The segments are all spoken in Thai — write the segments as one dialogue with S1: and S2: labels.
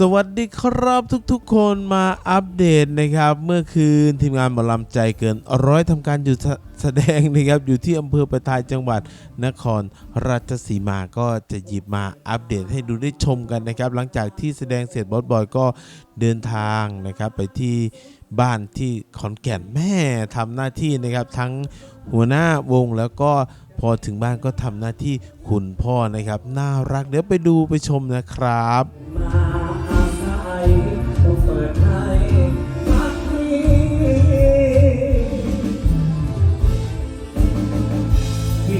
S1: สวัสดีครับทุกๆคนมาอัปเดตนะครับ เมื่อคืนทีมงานหมอลำใจเกินร้อยทำการอยู่แสแสดงนะครับอยู่ที่อำเภอประทายจังหวัดนครราชสีมาก็จะหยิบมาอัปเดตให้ดูได้ชมกันนะครับ หลังจากที่แสดงเสร็จบอสบอยก็เดินทางนะครับไปที่บ้านที่ขอนแก่นแม่ทำหน้าที่นะครับทั้งหัวหน้าวงแล้วก็พอถึงบ้านก็ทำหน้าที่คุณพ่อนะครับ น่ารักเดี๋ยวไปดูไปชมนะครับ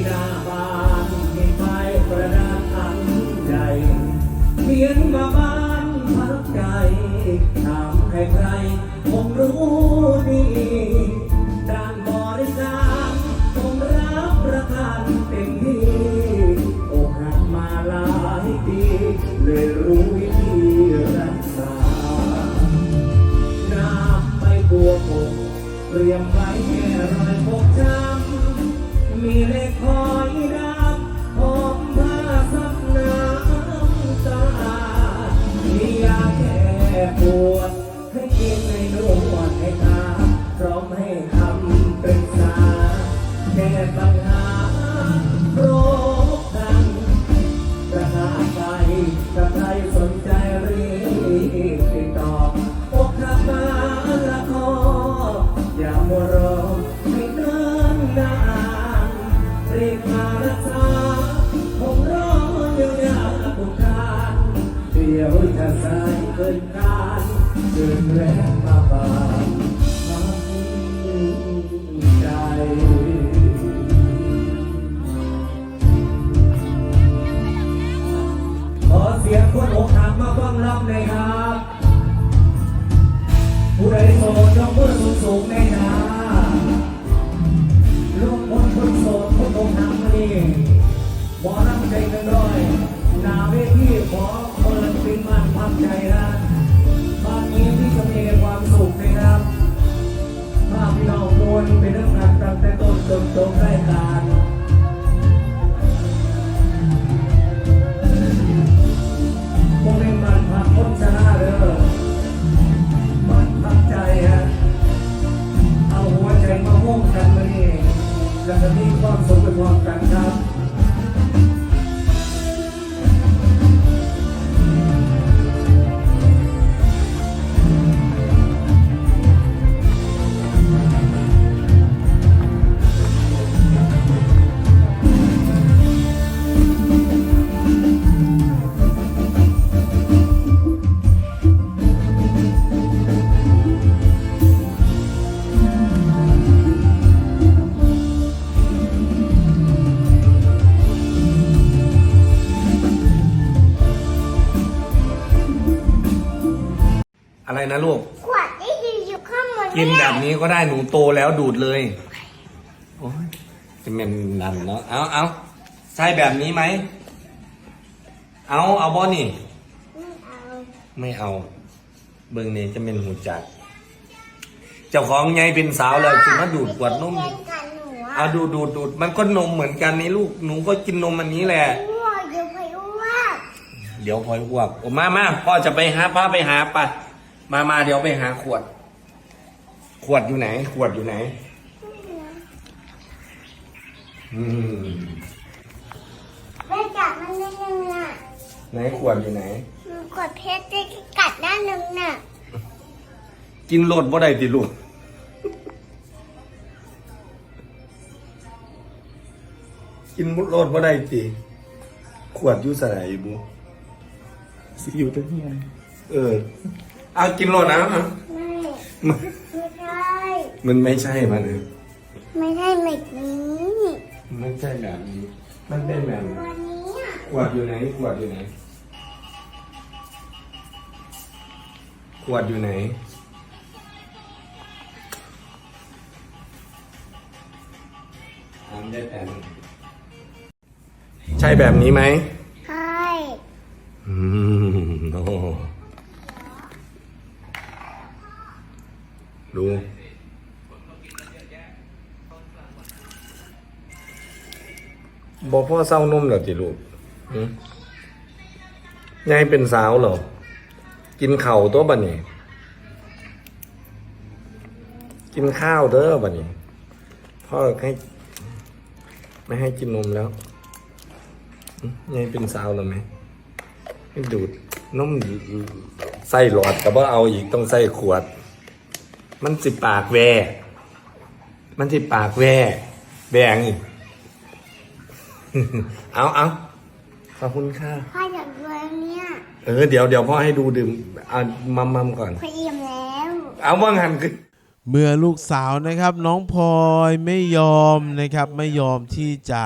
S2: หน้าบ้านมีไฟประดับอันใหญ่เขียนมาบ้านพักใจถามใครใครคงรู้ดีด้านบริการคงรับประทานเต็มที่อกหักมาหลายปีเลยรู้วิธีรักษาน้ำไม่กลัวผงเตรียมไว้แค่รอยฟกช้ำมีเลขคอ ปวดให้กินในนวดให้ตาพร้อมให้คำปรึกษาแก้ปัญหาโรคดังประกาศไปถ้าใครสนใจรีบติดต่ออกหักมาละขออย่ามัวรอให้นิ่นนานรีบมารักษาคงรอเยียวยาทุการเดี๋ยวจะสายเกินกา เดินแรงมาบานมันใจขอเสียงคนอกหักมาบ้างรับเลยครับผู้ใดโสดยกมือสูงสูงในนาลูกคนคนโสดคนอกหักมานี่หมอรับใจกันร้อยนาเวทีขอเปิดปินมันพักใจนะ อะไรนะ
S3: ลูก
S4: ขวดได้ยินอยู่ข้างบน
S3: กินแบบนี้ก็ได้หนูโตแล้วดูดเลย โอ้ยจะเป็นนันเนาะ เอาเอาใช่แบบนี้ไหม เอาเอาบอนี่
S4: ไม่เอา
S3: ไม่เอา เบิ่งนี่จะเป็นหูจัก เจ้าของไงเป็นสาวแล้วจึงมาดูดขวดนม
S4: เล่นกันหนูอะ
S3: เอาดูดดูดดูดมันก็นมเหมือนกันนี่ลูก หนูก็กินนมอันนี้แหละ
S4: อ้วกเดี๋ยวไปอ้วก
S3: เดี๋ยวพลอยอ้วก โอ้มามาพ่อจะไปหาพ่อไปหาปะ มามาเดี๋ยวไปหาขวด ขวดอยู่ไหน ขวดอยู่ไหน อืม
S4: ไปจับมันนิดนึงน่ะ
S3: ไหนขวดอยู่ไหน
S4: มันกดเพชรที่กัดด้านหนึงน่ะ
S3: กินโลดบ่ได้ติลูก กินโลดบ่ได้ติ ขวดอยู่ใส่บุ
S2: สิอยู่ตรงนี้
S3: เออ เอากินโลดนะ
S4: ไม่
S3: มัน
S4: ไม่ใช่
S3: มันไม่ใช่มันเลย
S4: ไม่ใช่แบบนี้
S3: มันไม่ใช่แบบนี้ มันเป็นแบบนี้
S4: วันนี้อะ
S3: ขวดอยู่ไหนขวดอยู่ไหนขวดอยู่ไหนทำได้แต่ใช่แบบนี้ไหม
S4: ใช่
S3: อืม ดู บอกพ่อเศร้านมเหรอจิลูกยายเป็นสาวเหรอ กินเข่าตัวบะนี่กินข้าวเด้อบะนี่พ่อให้ ไม่ให้กินนมแล้วยายเป็นสาวหรือไหมไม่ดูดนมใส่หลอดกับว่าเอาอีกต้องใส่ขวด มันสิปากแว มันสิปากแวแบงอีกเอาเอาขอบคุณค่ะ
S4: พ่ออยากดูอันเนี้ย
S3: เออเดี๋ยวเดี๋ยวพ่อให้ดูดื่มเอามัมมัมก่อน
S4: พ่ออิ่มแล้ว
S3: เอาว่างหันคือ
S1: เมื่อลูกสาวนะครับ น้องพลอยไม่ยอมนะครับ ไม่ยอมที่จะ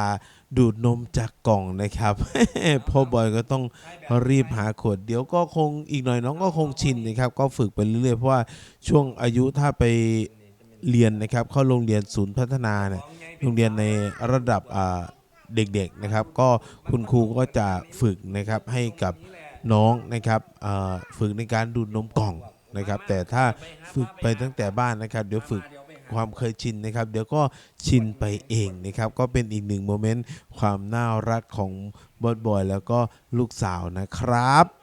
S1: ดูดนมจากกล่องนะครับ พ่อบอยก็ต้องรีบหาขวด เดี๋ยวก็คงอีกหน่อยน้องก็คงชินนะครับ ก็ฝึกไปเรื่อยๆเพราะว่าช่วงอายุถ้าไปเรียนนะครับ เข้าโรงเรียนศูนย์พัฒนาเนี่ยโรงเรียนในระดับเด็กๆนะครับ ก็คุณครูก็จะฝึกนะครับให้กับน้องนะครับฝึกในการดูดนมกล่องนะครับ แต่ถ้าฝึกไปตั้งแต่บ้านนะครับ เดี๋ยวฝึก ความเคยชินนะครับ เดี๋ยวก็ชินไปเองนะครับ ก็เป็นอีกหนึ่งโมเมนต์ความน่ารักของบอสบอยแล้วก็ลูกสาวนะครับ